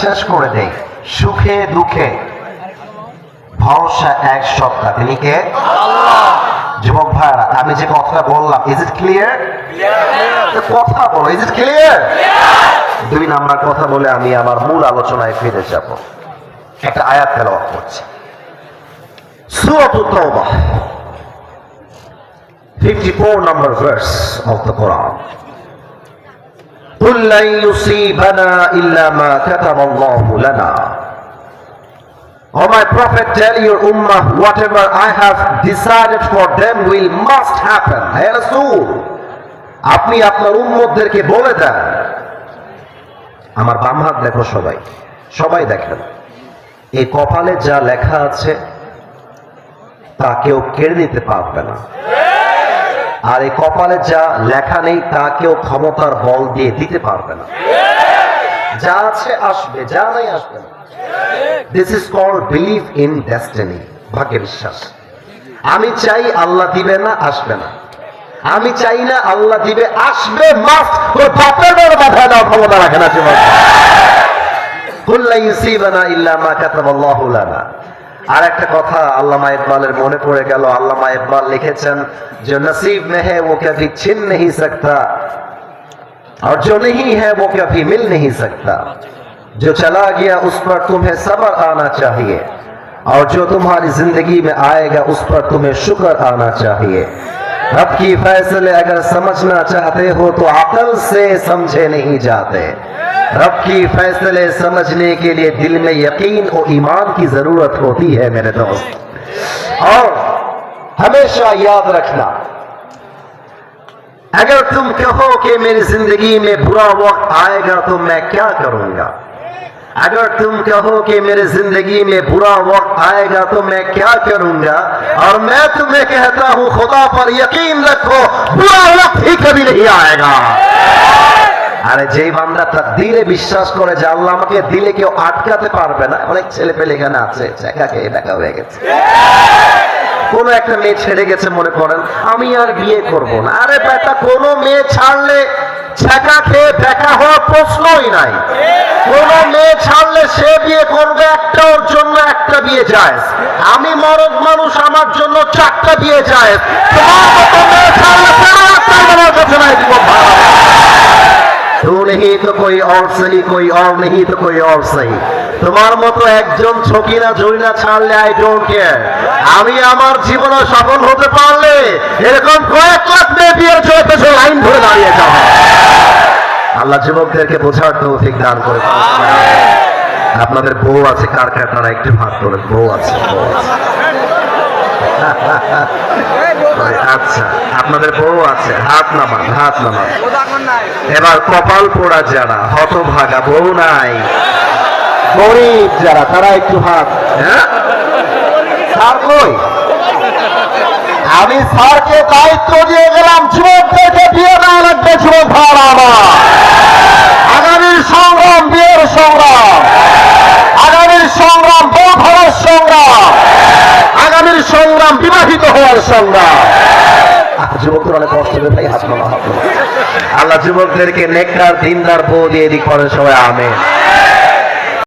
শেষ করে দেই। সুখে দুঃখে। ভরসা এক সত্তা। তিনি কে? যুবক ভাইরা আমি যে কথাটা বললাম ইজ ইট ক্লিয়ার কথা বলো ইজ ইট ক্লিয়ার দুই নাম্বার কথা বলে আমি আমার মূল আলোচনায় ফিরে যাব। একটা আয়াত তেলাওয়াত করছি। সূরাত তাওবাহ 54 number verse of the Quran قل لن يصيبنا إلا ما كتب الله لنا Oh my prophet, tell your ummah whatever I have decided for them will must happen. হে রাসূল আপনি আপনার উম্মতদেরকে বলে দেন আমার বাম হাত দেখো সবাই সবাই দেখেন এই কপালে যা লেখা আছে তা কেউ কেড়ে নিতে পারবে না আর এই কপালে যা লেখা নেই, তা কেউ ক্ষমতার বল দিয়ে দিতে পারবে না। যা আছে আসবে, যা নাই আসবে না। This is call believe in destiny ভাগ্যে বিশ্বাস। আমি চাই আল্লাহ দিবে না, আসবে না। আমি চাই না আল্লাহ দিবে, আসবে মাস্ট ওর বাপের বড় মাথায় দাও ক্ষমতা রাখে না জীবন। কুল্লা ইউসিবানা ইল্লা মা কাতাবাল্লাহু লানা। আর একটা কথা আল্লামা ইকবালের মনে পড়ে গেল আল্লামা ইকবাল লিখেছেন যে নসিব মে है वो कभी छिन नहीं सकता और जो नहीं है वो कभी मिल नहीं सकता जो चला गया उस पर तुम्हें सब्र आना चाहिए और जो तुम्हारी जिंदगी में आएगा उस पर तुम्हें शुक्र आना चाहिए रब की फैसले अगर समझना चाहते हो तो अकल से समझे नहीं जाते رب کی فیصلے سمجھنے کے لیے دل میں یقین اور ایمان کی ضرورت ہوتی ہے میرے دوست۔ اور ہمیشہ یاد رکھنا، اگر تم کہو کہ میری زندگی میں برا وقت آئے گا تو میں کیا کروں گا؟ اگر تم کہو کہ میرے زندگی میں برا وقت آئے گا تو میں کیا کروں گا؟ اور میں تمہیں کہتا ہوں، خدا پر یقین رکھو، برا وقت ہی کبھی نہیں آئے گا۔ আরে যেই বান্দা তার দিলে বিশ্বাস করে যে আল্লাহ আমাকে দিলে কেউ আটকাতে পারবে না, অনেক ছেলে পেলে এখানে আছে একা খেয়ে দেখা হয়ে গেছে। কোন একটা মেয়ে ছেড়ে গেছে মনে করেন, আমি আর বিয়ে করব না। আরে বেটা, কোন মেয়ে ছাড়লে ছেঁকা খেয়ে দেখা হওয়ার প্রশ্নই নাই। কোন মেয়ে ছাড়লে সে বিয়ে করবে, একটা ওর জন্য একটা বিয়ে যায়। আমি মরদ মানুষ, আমার জন্য চারটা বিয়ে যায়। তোমার মতো মেয়ে ছাড়লে কোনো আমার কাছে নাই তো নেই তো কই অর সহি, কই অর নেহি তো কই অর সহি। তোমার মতো একজন ছকিনা জরিনা ছাড়লে আই ডোন্ট কেয়ার আমি আমার জীবনে সফল হতে পারলে এরকম কয়েক লাখ মেয়ে বিয়ের জন্য তো লাইন ধরে দাঁড়িয়ে যাবে। আল্লাহ যুবকদেরকে বোঝার তৌফিক দান করে। আপনাদের বউ আছে, কার কার? তারা একটু ভাগ করে বউ আছে বউ আছে। আচ্ছা আপনাদের বউ আছে, হাত নামান হাত নামান। এবার কপাল পোড়া যারা, হতভাগা বউ নাই। গরিব যারা, তারা একটু হাত হ্যাঁ? স্যার আমি স্যারকে দায়িত্ব দিয়ে গেলাম, যুবকদেরকে বিয়ে বিবাহিত হওয়ার নামা আল্লাহ যুবকদেরকে নেককার দিনদার বউ দিয়ে দিক করেন সবাই আমেন।